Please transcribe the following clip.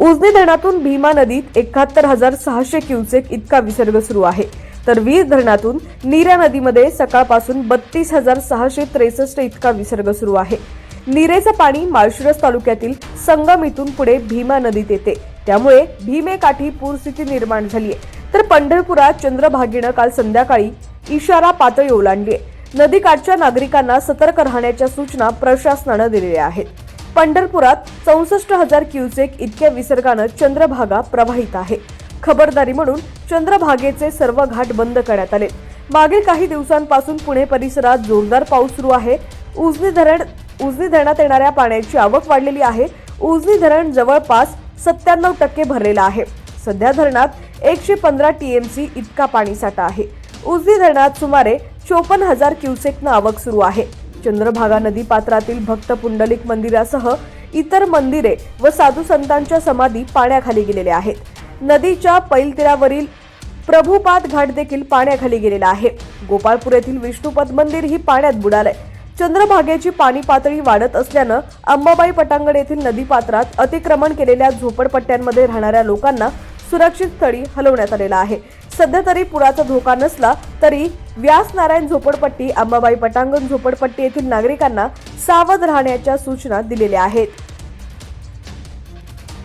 उजनी धरणातून भीमा नदीत एकाहत्तर हजार सहाशे क्युसेक इतका विसर्ग सुरू आहे. तर वीर धरणातून नीरा नदीमध्ये सकाळपासून बत्तीस हजार सहाशे त्रेसष्ट इतका विसर्ग सुरू आहे. नीरेचं पाणी माळशिरस तालुक्यातील संगम इथून पुढे भीमा नदीत येते. त्यामुळे भीमेकाठी पूरस्थिती निर्माण झाली आहे तर पंढरपुरात चंद्रभागीनं काल संध्याकाळी इशारा पातळी ओलांडली आहे नदीकाठच्या नागरिकांना सतर्क राहण्याच्या सूचना प्रशासनानं दिलेल्या आहेत. पंढरपुरात चौसष्ट हजार क्युसेक इतक्या विसर्गानं चंद्रभागा प्रवाहित आहे. खबरदारी म्हणून चंद्रभागेचे सर्व घाट बंद करण्यात आले. मागील काही दिवसांपासून पुणे परिसरात जोरदार पाऊस सुरू आहे. उजनी धरण उजनी धरणात येणाऱ्या पाण्याची आवक वाढलेली आहे. उजनी धरण जवळपास सत्त्याण्णव टक्के भरलेलं आहे. सध्या धरणात एकशे पंधरा टीएमसी इतका पाणीसाठा आहे. उजनी धरणात सुमारे चोपन्न हजार क्युसेकनं आवक सुरू आहे. चंद्रभागा नदी पात्रातील भक्त पुंडलिक मंदिरासह इतर मंदिरे व साधू संतांच्या समाधी पाण्याखाली गेलेल्या आहेत. नदीच्या पैलतीरावरील प्रभुपाद घाट देखील पाण्याखाली गेलेला आहे. गोपाळपूर येथील विष्णुपद मंदिर ही पाण्यात बुडालंय. चंद्रभागेची पाणी पातळी वाढत असल्यानं अंबाबाई पटांगण येथील नदीपात्रात अतिक्रमण केलेल्या झोपडपट्ट्यांमध्ये राहणाऱ्या लोकांना सुरक्षित स्थळी हलवण्यात आलेला आहे. सध्या तरी पुराचा धोका नसला तरी व्यास नारायण झोपडपट्टी अंबाबाई पटांगण झोपडपट्टी येथील नागरिकांना सावध राहण्याच्या सूचना दिलेल्या आहेत.